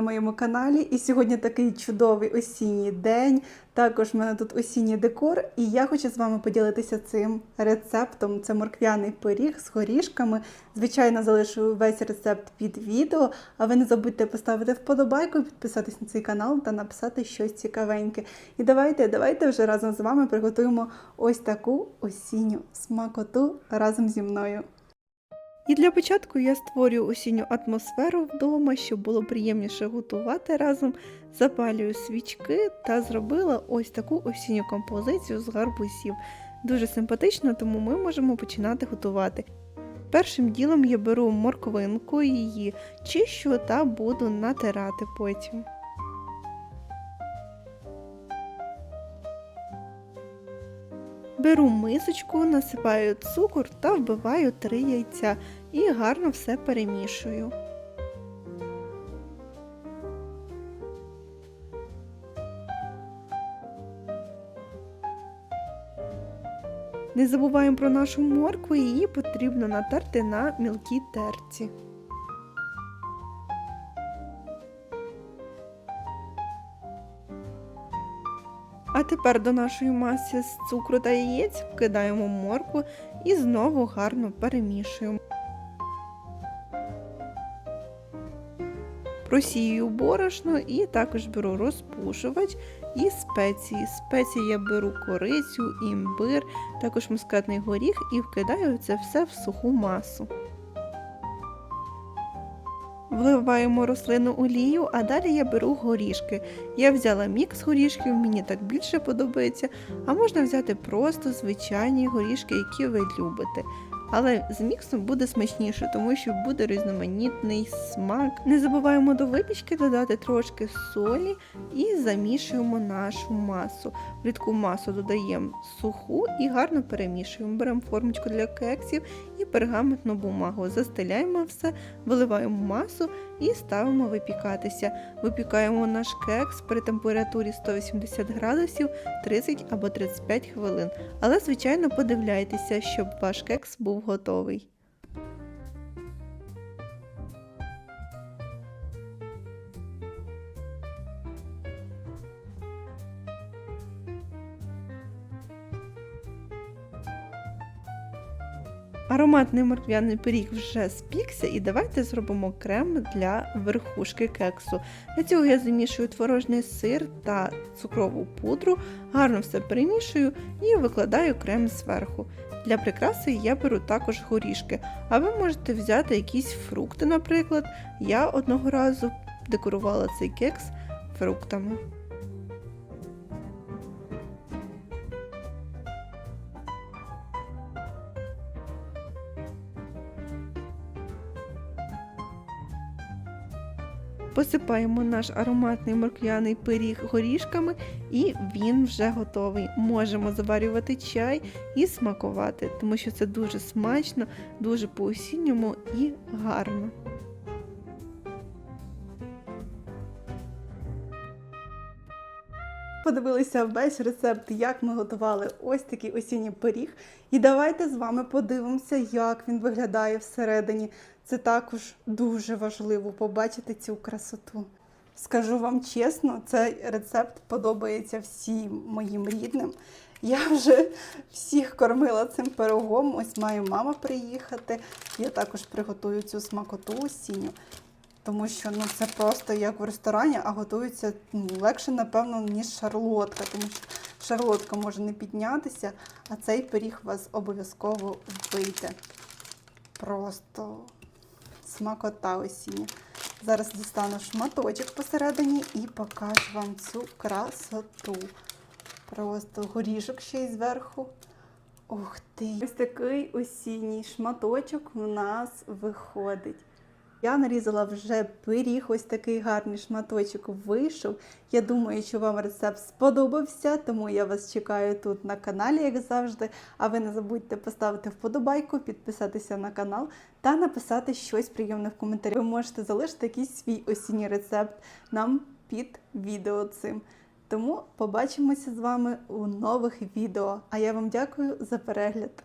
на моєму каналі. І сьогодні такий чудовий осінній день. Також в мене тут осінній декор, і я хочу з вами поділитися цим рецептом. Це морквяний пиріг з горішками. Звичайно, залишу весь рецепт під відео. А ви не забудьте поставити вподобайку, підписатись на цей канал та написати щось цікавеньке. І давайте, давайте вже разом з вами приготуємо ось таку осінню смакоту разом зі мною. І для початку я створюю осінню атмосферу вдома, щоб було приємніше готувати разом. Запалюю свічки та зробила ось таку осінню композицію з гарбузів. Дуже симпатично, тому ми можемо починати готувати. Першим ділом я беру морквинку, її чищу та буду натирати потім. Беру мисочку, насипаю цукор та вбиваю три яйця і гарно все перемішую. Не забуваємо про нашу моркву, її потрібно натерти на мілкій терці. А тепер до нашої маси з цукру та яєць вкидаємо моркву і знову гарно перемішуємо. Просію борошно і також беру розпушувач і спеції. Спеції я беру корицю, імбир, також мускатний горіх і вкидаю це все в суху масу. Вливаємо рослину олію, а далі я беру горішки. Я взяла мікс горішків, мені так більше подобається, а можна взяти просто звичайні горішки, які ви любите. Але з міксом буде смачніше, тому що буде різноманітний смак. Не забуваємо до випічки додати трошки солі і замішуємо нашу масу. В рідку масу додаємо суху і гарно перемішуємо. Беремо формочку для кексів і пергаментну бумагу. Застеляємо все, виливаємо масу і ставимо випікатися. Випікаємо наш кекс при температурі 180 градусів 30 або 35 хвилин. Але, звичайно, подивляйтеся, щоб ваш кекс був готовий. Ароматний морквяний пиріг вже спікся, і давайте зробимо крем для верхушки кексу. Для цього я замішую творожний сир та цукрову пудру, гарно все перемішую і викладаю крем зверху. Для прикраси я беру також горішки, а ви можете взяти якісь фрукти, наприклад. Я одного разу декорувала цей кекс фруктами. Посипаємо наш ароматний морквяний пиріг горішками, і він вже готовий. Можемо заварювати чай і смакувати, тому що це дуже смачно, дуже по-осінньому і гарно. Подивилися весь рецепт, як ми готували ось такий осінній пиріг. І давайте з вами подивимося, як він виглядає всередині. Це також дуже важливо побачити цю красоту. Скажу вам чесно, цей рецепт подобається всім моїм рідним. Я вже всіх кормила цим пирогом. Ось має мама приїхати. Я також приготую цю смакоту осінню. Тому що ну, це просто як в ресторані, а готується ну, легше, напевно, ніж шарлотка, тому що шарлотка може не піднятися, а цей пиріг вас обов'язково вийде. Просто смакота осіння. Зараз дістану шматочок посередині і покажу вам цю красоту. Просто горішок ще й зверху. Ух ти! Ось такий осінній шматочок у нас виходить. Я нарізала вже пиріг, ось такий гарний шматочок вийшов. Я думаю, що вам рецепт сподобався, тому я вас чекаю тут на каналі, як завжди. А ви не забудьте поставити вподобайку, підписатися на канал та написати щось приємне в коментарі. Ви можете залишити якийсь свій осінній рецепт нам під відео цим. Тому побачимося з вами у нових відео. А я вам дякую за перегляд.